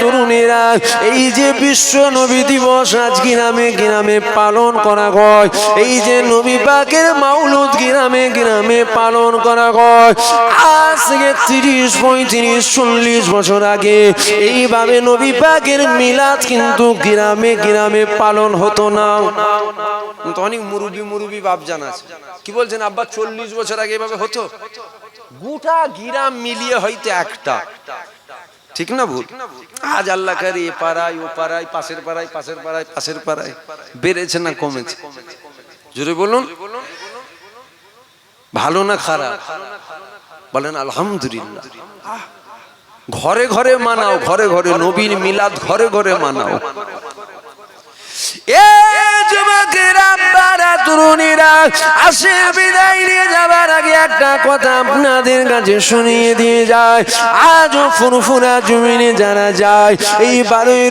তরুণেরা, এই যে বিশ্ব নবী দিবস আজ পালন করা হয়, এই যে নবী পাকের মাউলুদ পালন করা হয় আজ থেকে তিরিশ পঁয়ত্রিশ চল্লিশ বছর আগে এইভাবে নবী পাকের মিলাদ কিন্তু গ্রামে গ্রামে পালন হতো না। তো অনেক মুরুবি মুরুবি বাপ জানা কি বলছেন, আব্বা, চল্লিশ বছর আগে এভাবে হতো? গোটা গিরাম মিলিয়ে হয়তো একটা। ঠিক না ভুল? আজ আল্লাহ কারি এ পাড়ায়, ও পাড়ায়, পাশের পাড়ায় পাশের পাড়ায় পাশের পাড়ায়। বেড়েছে না কমেছে? জোরে বলুন। ভালো না খারাপ? বলেন, আলহামদুলিল্লাহ। ঘরে ঘরে মানাও, ঘরে ঘরে নবীন মিলাদ ঘরে ঘরে মানাও। এ যুবকেরা আব্বারা তরুণীরা আসে বিদায় নিয়ে যাবার আগে একটা কথা আপনাদের কাছে শুনিয়ে দিয়ে যায়। আজও ফুরফুরা জমিনে যারা যায়, এই বারোই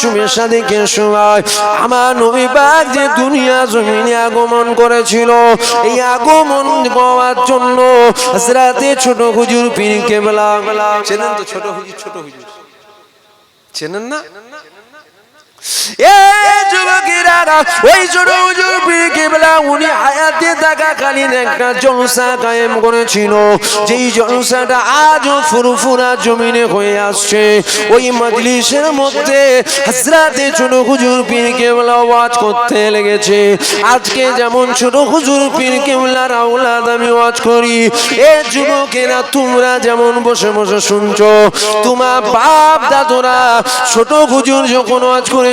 শুভের সাদিকের সময়? আমার নবী যে দুনিয়া জমিনে আগমন করেছিল, এই আগমন পাওয়ার জন্য রাতে ছোট হুজুর পীর কেবলা, চেনেন তো ছোট হুজুর ছোট হুজুর। চেনেন না? ওই উনি থাকাকালীন একটা জলসা কায়েম করেছিল। যেই জলসাটা আজও ফুরফুরা জমিনে হয়ে আসছে। ওই মজলিসের মধ্যে ছোট হুজুর পীর ওয়াজ করতে লেগেছে। আজকে যেমন ছোট হুজুর পীর কেবলার আওলাদ আমি ওয়াজ করি। এ যুবকেরা, তোমরা যেমন বসে বসে শুনছো, তোমার বাপ দাদুরা ছোট হুজুর যখন ওয়াজ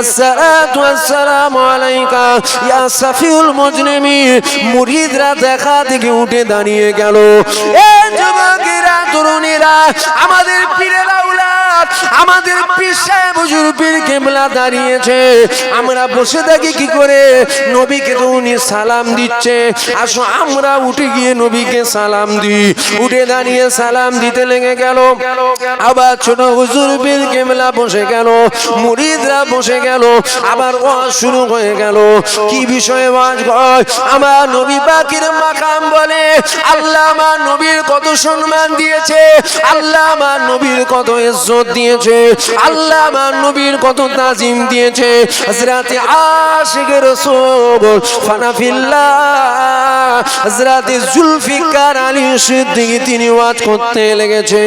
আসসালাতু আসসালামু আলাইকা, ইয়া সাফিউল মুজরিমিন। মুরিদরা দেখা থেকে উঠে দাঁড়িয়ে গেল। এ যুবকেরা, তরুণীরা, আমাদের পীরেরা আউলাদ আমাদের পীর সাহেব হুজুর পীর কেবলা দাঁড়িয়েছে। আমরা বসে থাকি কি করে? নবীকে তো উনি সালাম দিচ্ছে। আসো, আমরা উঠে গিয়ে নবীকে সালাম দিই। উঠে দাঁড়িয়ে সালাম দিতে লেগে গেল। আবার ছোট হুজুর পীর কেবলা বসে গেল। মুরিদরা বসে গেল। আবার ওয়াজ শুরু হয়ে গেল। কি বিষয়ে ওয়াজ হয়? আমার নবী পাকের মাকাম বলে, আল্লাহ আমার নবীর কত সম্মান দিয়েছে। আল্লাহ আমার নবীর কত ইজ্জত দিয়েছে। আল্লাহ আমার নবীর কত তাজিম দিয়েছে। হাজরাতে আশিক রসুল ফানাফিল্লাহ হযরতে জুলফিকার আলী সিদ্দিকী তিনি ওয়াজ করতে লেগেছে।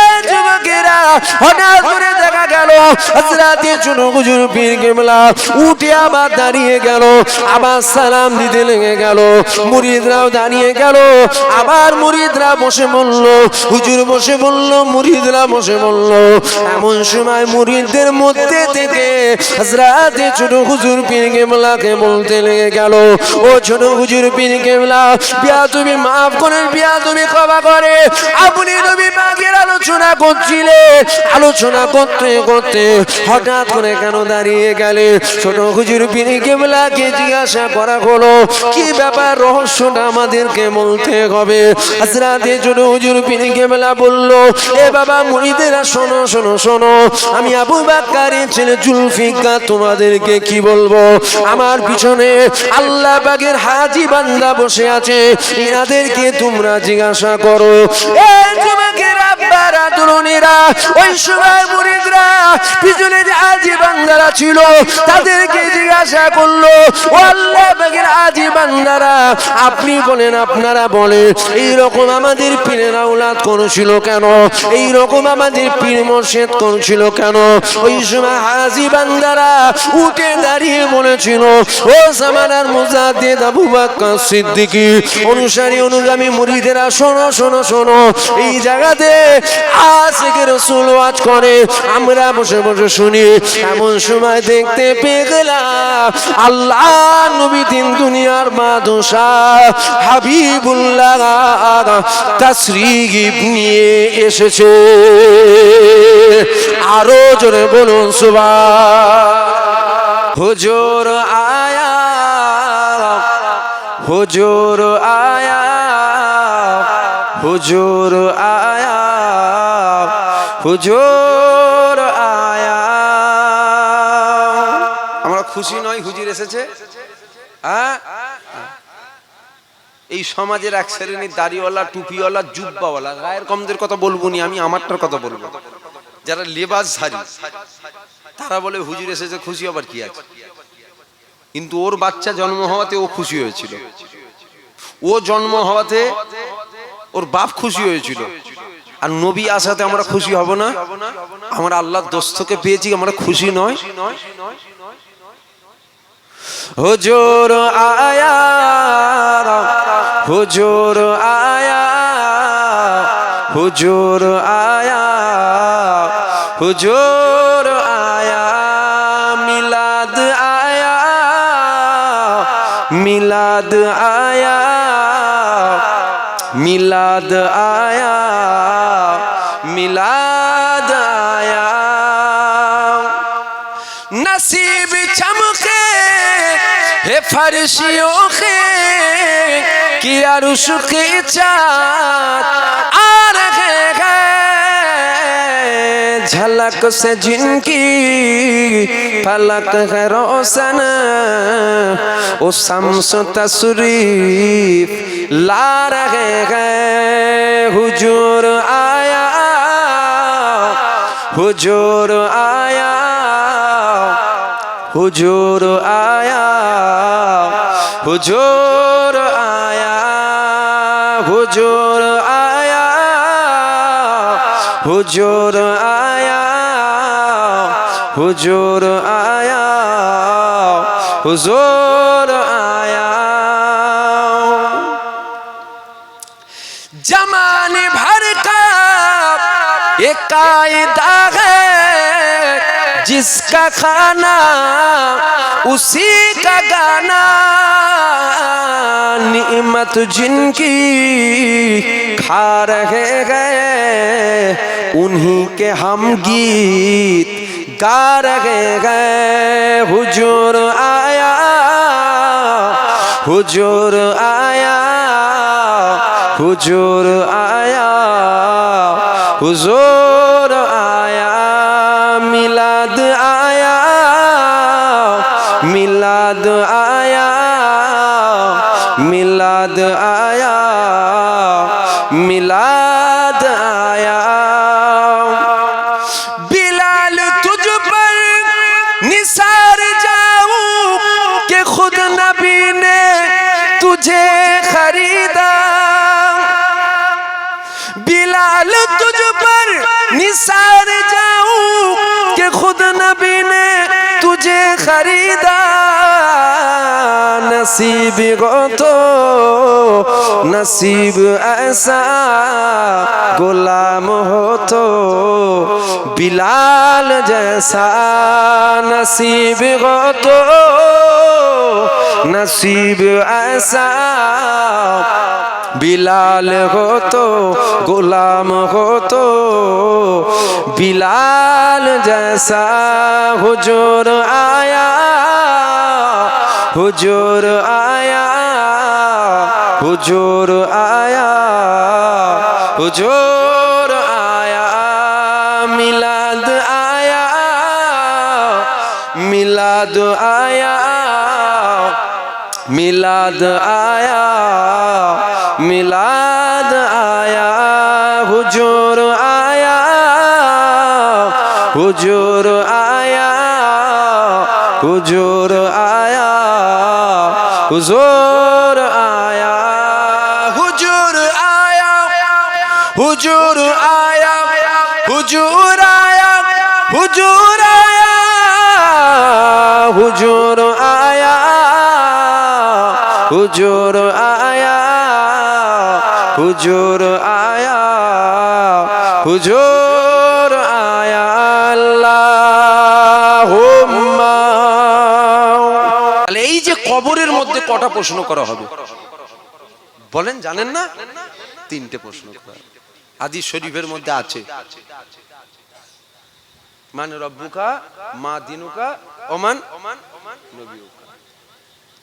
এ যুবকেরা হঠাৎ করে দেখা গেল, হযরতে ছোট হুজুর পীর কেবলা উঠে আবার দাঁড়িয়ে গেল, আবার সালাম দিতে লেগে গেল, মুরিদরাও দাঁড়িয়ে গেল, আবার মুরিদরা বসে বলল হুজুর বসে বলল মুরিদরা বসে বলল এমন সময় মুরিদদের মধ্যে থেকে হযরতে ছোট হুজুর পীর কেবলাকে বলতে লেগে গেল, ও ছোট হুজুর পীর কেবলা বিয়া তুমি মাফ করেন বিয়া তুমি ক্ষমা করে। আপনি নবী পাকের আলোচনা করছিলেন আলোচনা করতে করতে হঠাৎ করে কেন দাঁড়িয়ে গেলে? ছোট হুজুর পীর কেবলাকে জিজ্ঞাসা করা হলো, কি ব্যাপার? রহস্যটা আমাদেরকে বলতে হবে? হাজরাতে ছোট হুজুর পীর কেবলা বলল, এ বাবা মুড়িদেরা, শোনো শোনো শোনো। আমি আবু বাক্কারের ছেলে জুলফিকার, তোমাদেরকে কি বলব? আমার পিছনে আল্লাহ বাগের হাজি বান্দা বসে আছে এনাদেরকে তোমরা জিজ্ঞাসা করো। তোমাকে যুবকের আব্বারা তরুণীরা ওই সময় মুরিদরা পিছনে যে হাজি বান্দারা ছিল, তাদেরকে জিজ্ঞাসা করল আল্লাহ বাগের হাজি বান্দারা আপনি বলেন, আপনারা বলেন, এইরকম আমাদের পীরের আউলাদ করেছিল কেন? এই রকম আমাদের পীর মোর্শেদ করেছিল কেন? ওই সময় হাজি বান্দারা উঠে দাঁড়িয়ে বলেছিল, ও সামানার মুজাদ্দিদ আবু বাক্কা সিদ্দিকী, অনুসারী অনুগামী মুরিদেরা, শোনো শোনো শোনো, এই জায়গাতে আশিক রসুল ওয়াজ করে আমরা বসে বসে শুনি, এমন সময় দেখতে পেয়ে গেলাম, আল্লাহ নবী দিন দুনিয়ার বাদশা হাবিবুল্লাহ তাসরিফ নিয়ে এসেছে। আরও জোরে বলুন সুবা হুজুর আয়া হুজুর আয়া হুজুর আয়া। হুজুর আয়া। আমরা খুশি নয় হুজুর এসেছে। এই সমাজের এক শ্রেণির দাড়িওয়ালা, টুপিওয়ালা, জুব্বাওয়ালা, গায়ের কমদের কথা বলব নি আমি, আমারটার কথা বলব। যারা লেবাস ধারী তারা বলে, হুজুর এসেছে, খুশি আবার কি আছে? কিন্তু ওর বাচ্চা জন্ম হওয়াতে ও খুশি হয়েছিল। ও জন্ম হওয়াতে ওর বাপ খুশি হয়েছিল। আর নবী আসাতে আমরা খুশি হব না? আমরা আল্লাহর দোস্তকে পেয়েছি আমরা খুশি নয়। হুজুর আয়া হুজুর আয়া হুজুর আয়া হুজুর আয়া মিলাদ আয়া মিলাদ আয়া মিলাদ আয়া हे फर्शियों के किया रुश के चाँद आ रहे हैं झलक से जिनकी पलक है रोशन ओ शम्स तशरीफ ला रहे हैं हुजूर आया हुजूर आया हुजूर आया हुजूर आया हुजूर आया हुजूर आया हुजूर आया हुजूर आया। जमाने भर का ये कायदा है, जिसका खाना उसी का गाना निमत जिनकी खा रहे गए, उन्हीं के हम गीत गा रहे गए। हुजूर आया हुजूर आया हुजूर आया हुजूर आया, मिलाद आया मिलाद आया। মিলাদ আয়া মিলাদ আয়া। বিলাল তুঝ পর নিসার যাও, কে খুদ নবী নে তুঝে খরিদা। বিলাল তুঝ পর নিসার যাও, কে খুদ নবী নে তুঝে খরিদা। নাসিব গত নসিব ऐसा गुलाम हो तो, बिलाल जैसा नसीब हो तो, नसीब ऐसा বিলাল হতো গোলাম হতো বিলাল জैसा হুজুর আয়া হুজুর আয়া হুজুর আয়া হুজুর আয়া, মিলাদ আয়া মিলাদ আয়া মিলাদ আয়া মিলাদ আয়া, হুজুর আয়া হুজুর আয়া হুজুর আয়া হুজুর আয়া হুজুর আয়া হুজুর আয়া হুজুর আয়া হুজুর আয়া হুজুর আয়া হুজুর আয়া, হুজুর কটা প্রশ্ন করা হবে। বলেন, জানেন না? তিনটে প্রশ্ন করা। হাদিস শরীফের মধ্যে আছে। মানে রব্বুকা, মা দিনুকা, ওমান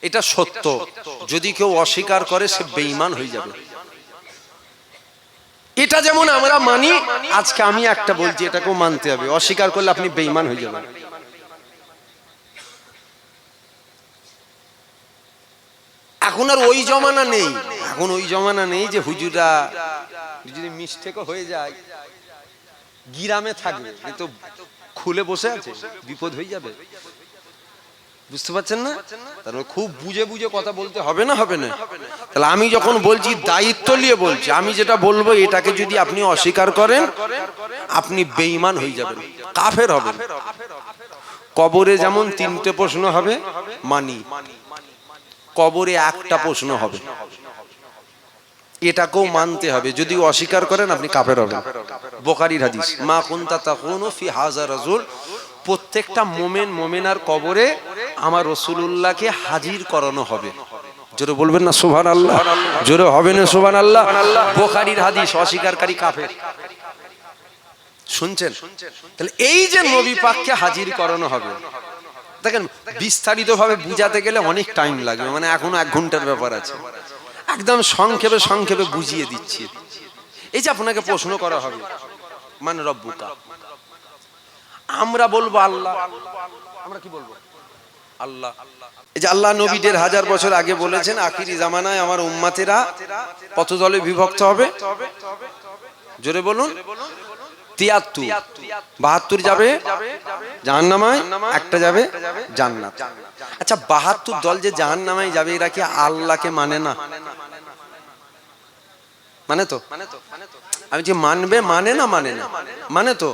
এটা সত্য। যদি কেউ অস্বীকার করে, সে বেঈমান হয়ে যাবে। এটা যেমন আমরা মানি, আজকে আমি একটা বলছি, এটাকেও মানতে হবে। অস্বীকার করলে আপনি বেঈমান হয়ে যাবেন। এখন আর ওই জমানা নেই। এখন ওই জমানা নেই যে হুজুরা যদি মিস্টেকও হয়ে যায়, গিরামে থাকবে তো খুলে বসে আছে, বিপদ হয়ে যাবে। বুঝতে পারছেন না? তার খুব বুঝে বুঝে কথা বলতে হবে না হবে না? তাহলে আমি যখন বলছি, দায়িত্ব নিয়ে বলছি, আমি যেটা বলব, এটাকে যদি আপনি অস্বীকার করেন, আপনি বেঈমান হয়ে যাবেন, কাফের হবেন। কবরে যেমন তিনটে প্রশ্ন হবে, মানি। কবরে একটা প্রশ্ন হবে। এটাকেও মানতে হবে। যদি অস্বীকার করেন, আপনি কাফের হবেন। বোকারির হাদিস, মা কুনতা তাকুনু ফি হাজার রাজুল প্রত্যেকটা মোমেন মোমেনার কবরে আমার রসুলুল্লাহকে হাজির করানো হবে। জোরে বলবেন না সুবহান আল্লাহ জোরে হবে না সুবহান আল্লাহ বোকারির হাদিস অস্বীকারকারী কাফের। শুনছেন? তাহলে এই যে নবী পাককে হাজির করানো হবে দেখেন বিস্তারিত ভাবে বুঝাতে গেলে অনেক টাইম লাগবে মানে এখনও এক ঘণ্টার ব্যাপার আছে। একদম সংক্ষেপে সংক্ষেপে বুঝিয়ে দিচ্ছি। এই যে আপনাকে প্রশ্ন করা হবে মানে রব্বুকা। আমরা বলব আল্লাহ। আমরা কি বলব? আল্লাহ। এই যে আল্লাহ নবী দেড় হাজার বছর আগে বলেছেন, আখিরি জামানায় আমার উম্মাতেরা কত দলে বিভক্ত হবে। জোরে বলুন। তিয়াত্তর। বাহাত্তর যাবে জাহান্নামায় একটা যাবে জান্নাত। আচ্ছা বাহাত্তর দল যে জাহান জাহান্নামায় যাবে এরা কি আল্লাহকে মানে না? মানে তো? আমি যে মানবে মানে না মানে না? মানে তো?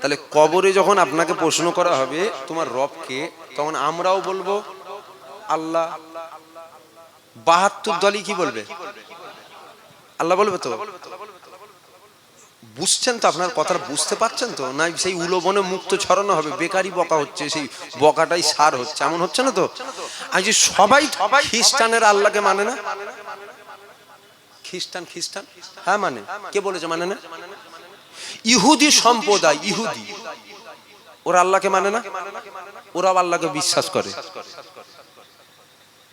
তাহলে কবরে যখন আপনাকে প্রশ্ন করা হবে তোমার রবকে তখন আমরাও বলব আল্লাহ বাহাত্তর দলই কি বলবে? আল্লাহ বলবে তো? বুঝছেন তো? আপনার কথাটা বুঝতে পারছেন তো? না, সেই উলোবনে মুক্ত ছড়ানো হবে, বেকারি বকা হচ্ছে, সেই বকাটাই সার হচ্ছে, এমন হচ্ছে না তো? আজ সবাই খ্রিস্টানের আল্লাহকে মানে না? খ্রিস্টান খ্রিস্টান? হ্যাঁ মানে? কে বলেছে মানে না? ইহুদি সম্প্রদায়, ইহুদি। ওরা আল্লাহকে মানে না? ওরা আল্লাহকে বিশ্বাস করে।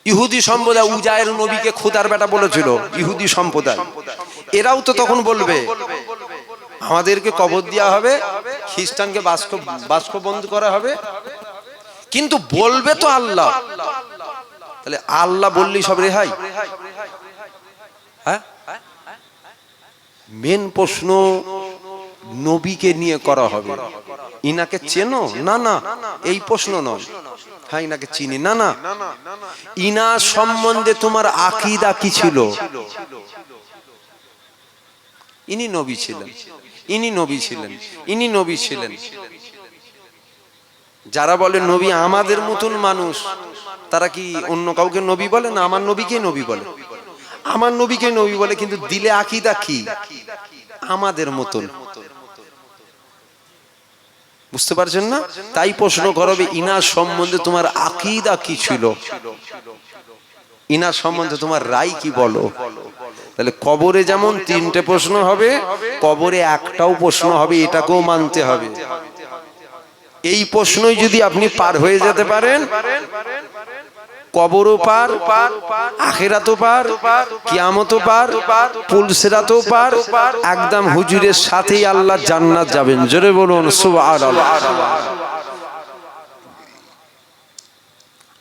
ইহুদি সম্প্রদায়, উজায়ের নবীকে খোদার বেটা বলেছিল, ইহুদি সম্প্রদায়। এরাও তো তখন বলবে আমাদেরকে কবর দেওয়া হবে, খ্রিস্টানকে বাস্ক বন্ধ করা হবে। কিন্তু বলবে তো আল্লাহ। তাহলে আল্লাহ বললেই সব রেহাই? হ্যাঁ? মেন প্রশ্ন, নবীকে নিয়ে করা হবে। ইনাকে চেনো? না না, এই প্রশ্ন নয়। হ্যাঁ ইনাকে চিনি। না না। ইনা সম্বন্ধে তোমার আকিদা কি ছিল? ইনি নবী ছিলেন। ইনি নবী ছিলেন, ইনি নবী ছিলেন। যারা বলে নবী আমাদের মতন মানুষ, তারা কি অন্য কাউকে নবী বলে না আমার নবীকে নবী বলে? আমার নবীকে নবী বলে, কিন্তু দিলে আকিদা কি? আমাদের মতন। বুঝতে পারছেন না? তাই প্রশ্ন করবে ইনার সম্বন্ধে তোমার আকিদা কি ছিল? ইনার সম্বন্ধে তোমার রায় কি বলো? তাহলে কবরে যেমন তিনটে প্রশ্ন হবে, কবরে একটাও প্রশ্ন হবে, এটাকেও মানতে হবে। এই প্রশ্নই যদি আপনি পার হয়ে যেতে পারেন, কবরও পার, আখেরাতও পার, কিয়ামতও পার, পুলসেরাতও পার, একদম হুজুরের সাথেই আল্লাহ জান্নাত যাবেন। জোরে বলুন, সুবহানাল্লাহ।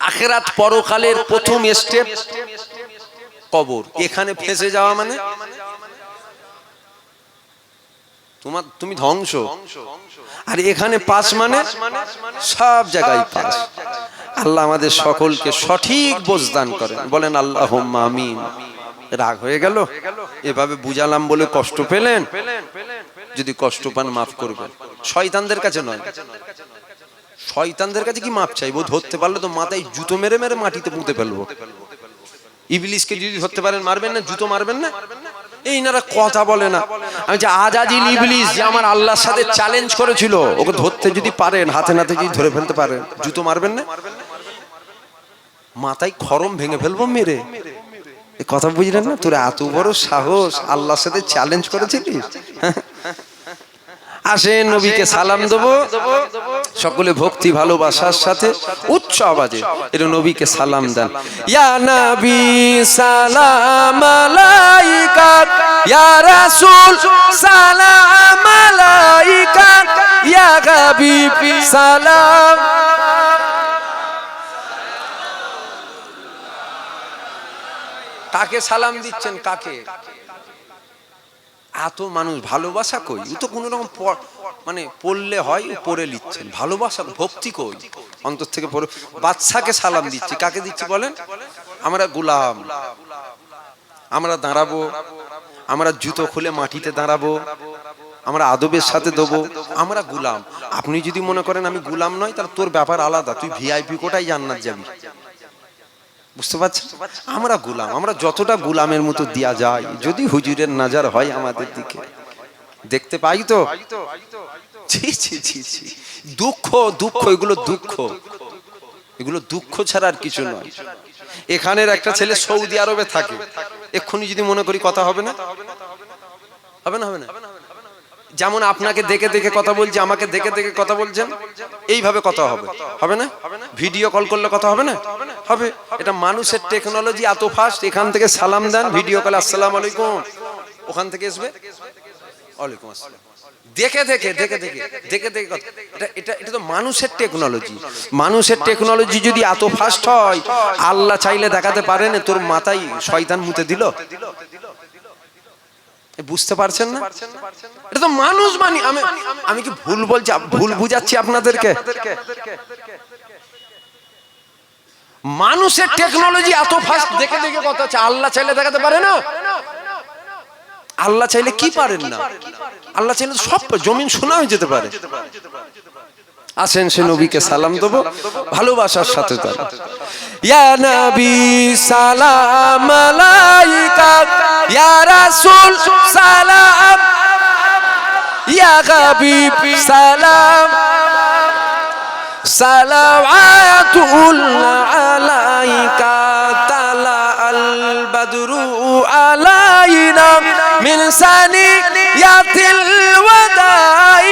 আখেরাত পরকালের প্রথম স্টেপ কবর। এখানে ফেসে যাওয়া মানে? তোমার তুমি ধ্বংস। আর এখানে পাস মানে? সব জায়গায় পাস। আল্লাহ আমাদের সকলকে সঠিক বোঝদান করেন। বলেন আল্লাহ আমিন। রাগ হয়ে গেল? এভাবে বুঝালাম বলে কষ্ট পেলেন? যদি কষ্ট পান মাফ করবেন। শয়তানদের কাছে নয়। শয়তানদের কাছে কি মাপ চাইব? ধরতে পারলে তো মাথায় জুতো মেরে মেরে মাটিতে পুঁতে ফেলব। ইবলিসকে যদি ধরতে পারেন, মারবেন না, জুতো মারবেন না? এই নারা কথা বলে না। আমি যে আজাজিল ইবলিস যে আমার আল্লাহর সাথে চ্যালেঞ্জ করেছিল, ওকে ধরতে যদি পারেন, হাতে নাতে যদি ধরে ফেলতে পারেন, জুতো মারবেন না? মাথায় খরম ভেঙে ফেলব মেরে। কথা বুঝলেন না? তোর এত বড় সাহস আল্লাহর সাথে চ্যালেঞ্জ করেছিলিস? আসেন নবীকে সালাম দেবো। সকলে ভক্তি ভালোবাসার সাথে উচ্চ আওয়াজে এটা নবীকে সালাম দেন। ইয়া নবী সালাম আলাইকা। ইয়া রাসূল সালাম আলাইকা। ইয়া হাবিব সালাম। কাকে সালাম দিচ্ছেন? কাকে? এত মানুষ ভালোবাসা কই? তো কোনো রকম মানে পড়লে হয় পড়ে নিচ্ছেন ভালোবাসা ভক্তি কই? অন্তর থেকে পড়ে। বাচ্চাকে সালাম দিচ্ছি। কাকে দিচ্ছি বলেন? আমরা গোলাম। আমরা দাঁড়াবো। আমরা জুতো খুলে মাটিতে দাঁড়াবো। আমরা আদবের সাথে দেবো। আমরা গুলাম। আপনি যদি মনে করেন আমি গুলাম নয়, তাহলে তোর ব্যাপার আলাদা। তুই ভিআইপি কোটাই জান্নাত যাবি। বুঝতে পারছেন? আমরা গুলাম, আমরা যতটা গুলামের মতো দেয়া যায় যদি হুজুরের নাজার হয় আমাদের দিকে। দেখতে পাই তো? ছি। দুঃখ দুঃখ, এগুলো দুঃখ। এগুলো দুঃখ ছাড়া আর কিছু নয়। এখানের একটা ছেলে সৌদি আরবে থাকে। এক্ষুনি যদি মনে করি কথা হবে না? হবে না হবে না? যেমন আপনাকে দেখে দেখে কথা বলছি, আমাকে দেখে দেখে কথা বলছেন, এইভাবে কথা হবে। হবে না? ভিডিও কল করলে কথা হবে না? হবে। এটা মানুষের টেকনোলজি এত ফাস্ট এখান থেকে সালাম দেন ভিডিও কল আসসালাম আলাইকুম। ওখান থেকে আসবে। ওয়ালাইকুম আসসালাম। দেখে দেখে দেখে দেখে দেখে দেখে এটা এটা এটা তো মানুষের টেকনোলজি মানুষের টেকনোলজি যদি এত ফাস্ট হয়, আল্লাহ চাইলে দেখাতে পারেন তোর মাথায় শয়তান মুতে দিল। বুঝতে পারছেন না? এটা তো মানুষ মানি আমি আমি কি ভুল বলছি? ভুল বুঝাচ্ছি আপনাদেরকে? মানুষের টেকনোলজি এত ফাস্ট দেখে দেখে কথা হচ্ছে আল্লাহ চাইলে দেখাতে পারে না। আল্লাহ চাইলে কি পারেন না? আল্লাহ চাইলে সব জমিন শোনা হয়ে যেতে পারে। আসেন সে নবীকে সালাম দেবো ভালোবাসার সাথে তার। ইয়া নবী সালাম আলাইকা ইয়া রাসূল সালাম ইয়া হাবিব সালাম। صلوات الله عليك طلع البدر علينا. من سنية الوداع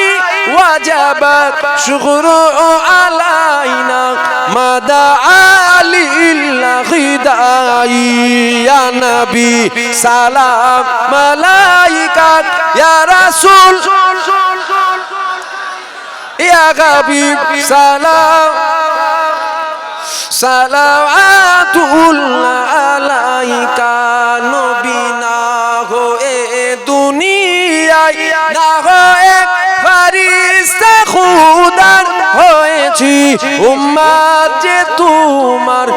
وجب شغر علينا. ما دعا للغداء يا نبي سلام ملائكة يا رسول. ইয়া হাবিব, সালাম। সালামাতুল্লাহ আলাইকা, নবী না হয়ে দুনিয়ায়, না হয়ে ফারিস্তা খুদার হয়েছি। উম্মাদ যে তোমার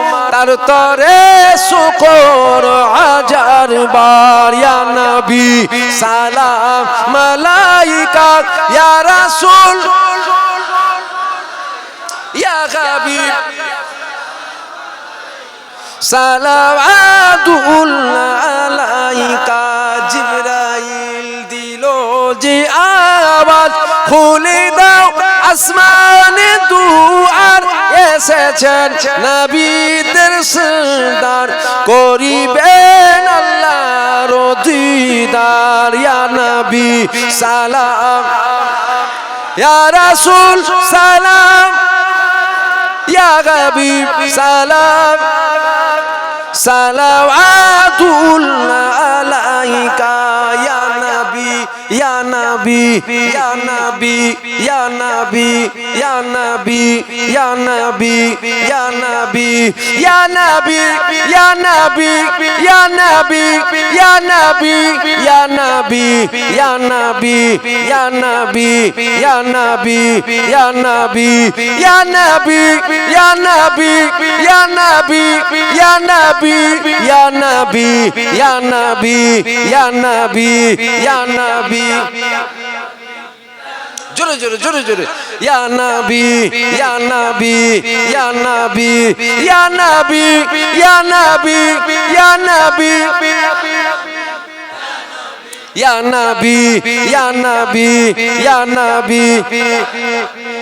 তার তরে শুকর হাজার বারিয়া নবী সালাম মালাইকা ইয়া রাসূল। ইয়া হাবিব। সালাওয়াতুল্লাহ আলাইকা। আওয়াজ খুলে দাও, আসমানে দুয়ার এসেছেন নবীদের সরদার। করিবেন আল্লাহর দিদার ইয়া নবী সালাম, ইয়া রাসূল সালাম, ইয়া হাবিব সালাম। সালাওয়াতুল্লাহ আলাইকা। নবী ইয়া নবী ইয়া নবী ইয়া নবী ইয়া নবী ইয়া নবী ইয়া নবী ইয়া নবী ইয়া নবী ইয়া নবী ইয়া নবী ইয়া নবী ইয়া নবী ইয়া ইয়া ইয়া ইয়া ইয়া ইয়া ইয়া ইয়া ইয়া ইয়া জোরে জোরে জোরে জোরে। ইয়া নাবি ইয়া নাবি ইয়া নাবি ইয়া নাবি ইয়া নাবি ইয়া নাবি। ইয়া নাবি ইয়া নাবি, ইয়া নবী।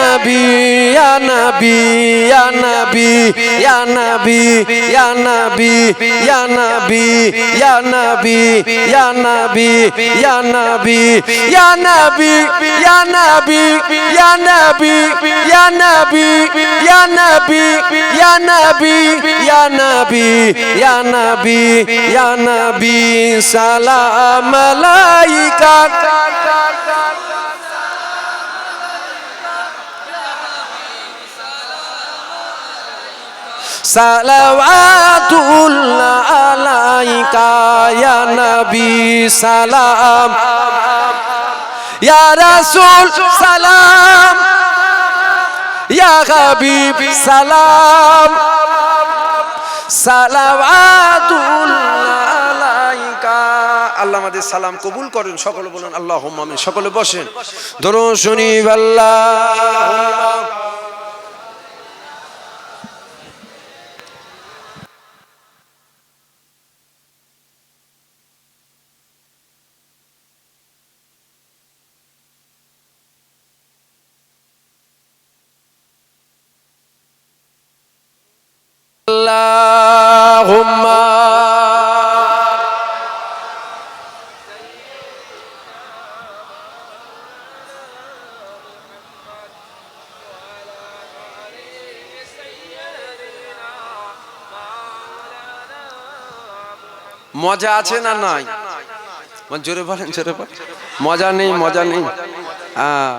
ইয়া নবী ইয়া নবী ইয়া নবী ইয়া নবী ইয়া নবী ইয়া নবী ইয়া নবী ইয়া নবী ইয়া নবী ইয়া নবী ইয়া নবী ইয়া নবী ইয়া নবী ইয়া নবী ইয়া নবী ইয়া নবী ইয়া নবী সালাম আলাইকা সালাওয়াতুল্লাহ আলাইকা ইয়া নবী সালাম। ইয়া রাসূল সালাম। ইয়া হাবিব সালাম। সালাওয়াতুল্লাহ আলাইকা। আল্লাহ আমাদের সালাম কবুল করেন, সকলে বলেন আল্লাহ সকলে বসেন। ধরুন শুনি আল্লাহ اللهم মজা আছে না নাই মানে জোরে বলেন জোরে বলেন মজা নেই মজা নেই আহ,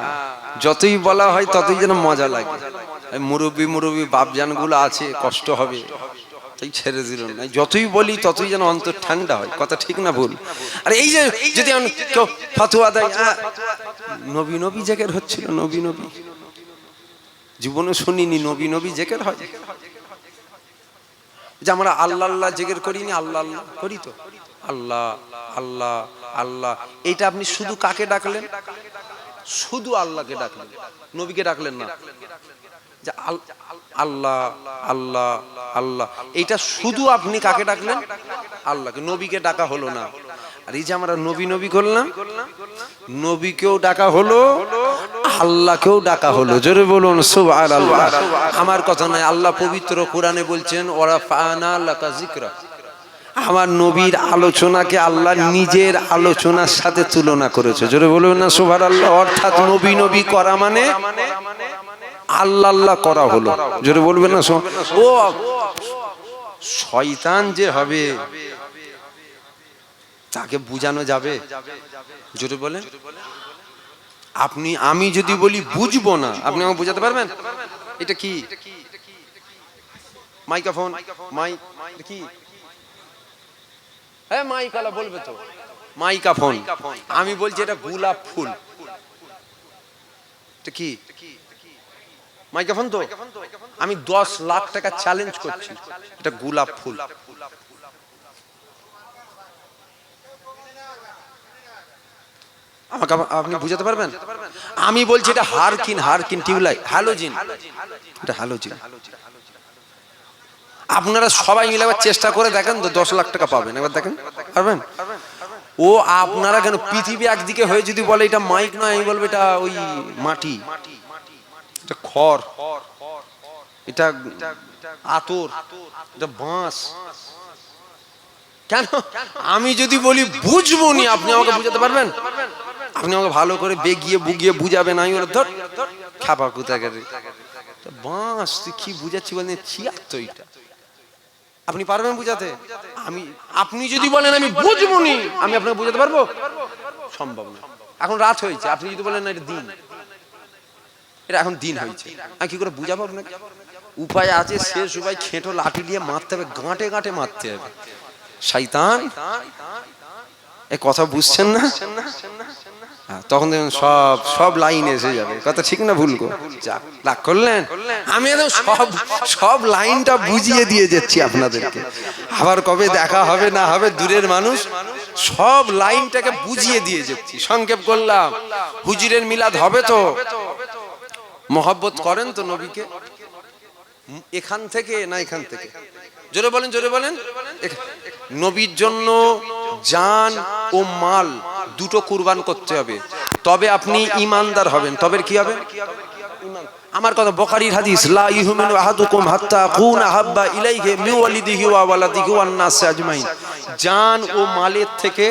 যতই বলা হয় ততই যেন মজা লাগে। মুরব্বী মুরব্বী বাপজানগুলো আছে, কষ্ট হবে। তাই ছেড়ে দিল না। যতই বলি ততই যেন অন্তর ঠান্ডা হয়। কথা ঠিক না ভুল? আর এই যে যদি কেউ ফতুয়া দেয় নবী নবী জেকের হচ্ছিল, নবী নবী। জীবনে শুনিনি, নবী নবী জেকের হয়। যে আমরা আল্লাহ আল্লাহ জেগের করিনি, আল্লাহ আল্লাহ করি তো। আল্লাহ আল্লাহ আল্লাহ। এইটা আপনি শুধু কাকে ডাকলেন? শুধু আল্লাহকে ডাকলেন, নবীকে ডাকলেন না। যে আল্লাহ আল্লাহ আল্লাহ। এইটা শুধু আপনি কাকে ডাকলেন? আল্লাহকে। নবীকে ডাকা হলো না। আর এই যে আমরা নবী নবী করলাম, নবীকেও ডাকা হলো, আল্লাহকেও ডাকা হলো। জোরে বলুন আমার কথা নয়, আল্লাহ পবিত্র কোরআনে বলছেন ওরা ফানা লাকা জিকরা আমার নবীর আলোচনাকে আল্লাহ নিজের আলোচনার সাথে তুলনা করেছে। জোরে বলবেন না সুভার আল্লাহ অর্থাৎ নবী নবী করা মানে আল্লাহ আল্লাহ করা হলো। জোরে বলবেন না ও, শয়তান যে হবে, তাকে বুঝানো যাবে? জোরে বলে আপনি, আমি যদি বলি বুঝব না, আপনি আমাকে বুঝাতে পারবেন? এটা কি? মাইক্রোফোন মাইক কি? হ্যাঁ মাইকালা বলবে তো। মাইকা ফোন। আমি বলছি এটা গোলাপ ফুল। কি? মাইক্রোফোন তো? আমি দশ লাখ টাকা চ্যালেঞ্জ করছি। এটা গোলাপ ফুল। আমাকে আপ- আপনি বুঝাতে পারবেন? আমি বলছি এটা হারকিন হারকিন টিউবলাইট। হ্যালোজিন এটা হ্যালোজিন আপনারা সবাই মিলে একবার চেষ্টা করে দেখেন তো দশ লাখ টাকা পাবেন। একবার দেখেন। পারবেন? ও আপনারা কেন পৃথিবী একদিকে হয়ে যদি বলে এটা মাইক নয়, আমি বলব এটা ওই মাটি। এটা খড়। এটা আতর। এটা বাঁশ। কেন? আমি যদি বলি বুঝব নি, আপনি আমাকে বুঝাতে পারবেন? আপনি আমাকে ভালো করে বেগিয়ে বুগিয়ে বুঝাবেন, আমি বলে ধর খাপা কোথায় গেলে বাঁশ, তুই কি বুঝাচ্ছি বলেন চিয়ার তো এটা আপনি পারবেন বুঝাতে? আমি আপনি যদি বলেন আমি বুঝব নি আমি আপনাকে বুঝাতে পারব? সম্ভব না। এখন রাত হয়েছে আপনি যদি বলেন না এটা দিন। এটা এখন দিন হয়েছে। আমি কি করে বুঝাবো আপনাকে? উপায় আছে শেষ উপায় খেঁটো লাঠি দিয়ে মারতে হবে গাঁটে গাঁটে মারতে হবে। শয়তান এ কথা বুঝছেন না? তখন দেখুন সব সব লাইন এসে যাবে। কথা ঠিক না ভুল যাক, রাগ করলেন? আমি একদম সব সব লাইনটা বুঝিয়ে দিয়ে যাচ্ছি আপনাদেরকে। আবার কবে দেখা হবে না হবে, দূরের মানুষ, সব লাইনটাকে বুঝিয়ে দিয়ে যাচ্ছি। সংক্ষেপ করলাম, হুজুরের মিলাদ হবে তো? মহব্বত করেন তো নবীকে? এখান থেকে না এখান থেকে? জোরে বলেন জোরে বলেন। নবীর জন্য জান ও মাল দুটো কুরবান করতে হবে। তবে আপনি ইমানদার হবেন। তবে কি হবে। আমার কথা বখারির হাদিস, লা ইউমিনু আহাদুকুম হাত্তা কুনা হাব্বা ইলাইহি মিন ওয়ালিদিহি ওয়া ওয়ালাদিহি ওয়ান নাস আজমাইন। জান ও মালের থেকে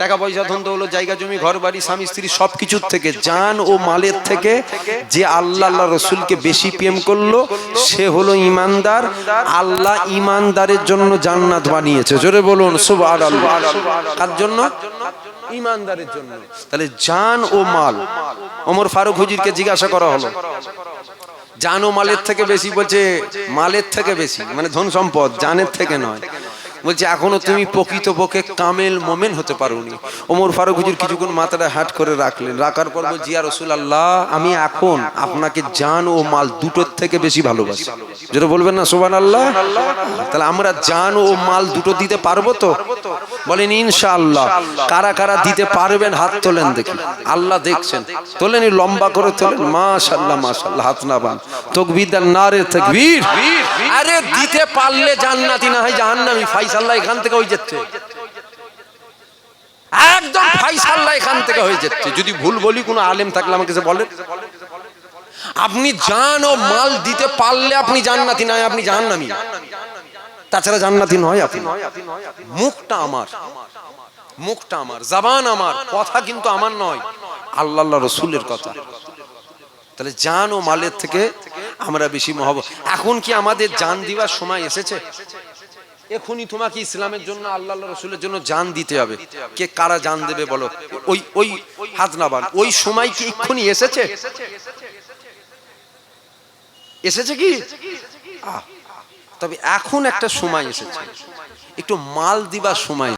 টাকা পয়সা, ধন দৌলত, জায়গা জমি ঘর বাড়ি স্বামী, স্ত্রী সব কিছুর থেকে জান ও মালের থেকে যে আল্লাহ আল্লাহ রসুলকে বেশি প্রেম করল, সে হলো ইমানদার। আল্লাহ ইমানদারের জন্য জান্নাত বানিয়েছে। জোরে বলুন, সুবহানাল্লাহ। কার জন্য? ইমানদারের জন্য। তাহলে জান ও মাল। ওমর ফারুক হুজিরকে জিজ্ঞাসা করা হলো। জান ও মালের থেকে বেশি বলছে, মালের থেকে বেশি মানে ধন সম্পদ, জানের থেকে নয়। বলছে, এখনও তুমি প্রকৃত পক্ষে কামেল মোমেন হতে পারোনি। ওমর ফারুক হুজুর কিছুক্ষণ মাথাটা হাট করে রাখলেন। রাখার পর ইয়া রসুল আল্লাহ আমি এখন আপনাকে জান ও মাল দুটোর থেকে বেশি ভালোবাসি। যেটা বলবেন না সোবান আল্লাহ তাহলে আমরা জান ও মাল দুটো দিতে পারব তো? বলেন, ইনশাআল্লাহ। কারা কারা দিতে পারবেন, হাত তোলেন দেখি। আল্লাহ দেখছেন। তোলেন লম্বা করে তোলেন। মাশাল্লাহ মাশাল্লাহ হাত না বান। তকবীর দেন, নারে তকবীর। আরে, দিতে পারলে জান্নাতি না হয় জাহান্নামি ফাইসাল্লাহ এখান থেকে হয়ে যাচ্ছে একদম ফাইসাল্লাহ এখান থেকে হয়ে যাচ্ছে যদি ভুল বলি, কোনো আলেম থাকলে আমাকে সে বলেন। আপনি জান ও মাল দিতে পারলে আপনি জান্নাতি নয় আপনি জাহান্নামি। তাছাড়া জান্নাতি নয় আপনি। মুখটা আমার। মুখটা আমার। জবান আমার। কথা কিন্তু আমার নয়। আল্লাহ রসুলের কথা। তাহলে জান ও মালের থেকে আমরা বেশি মহব এখন কি আমাদের জান দিবার সময় এসেছে? এখনই তোমাকে ইসলামের জন্য, আল্লাহ রসুলের জন্য জান দিতে হবে। কে কারা জান দেবে বলো? ওই ওই হাত ওই সময় কি এক্ষুনি এসেছে? এসেছে কি? তবে এখন একটা সময় এসেছে। একটু মাল দিবার সময়।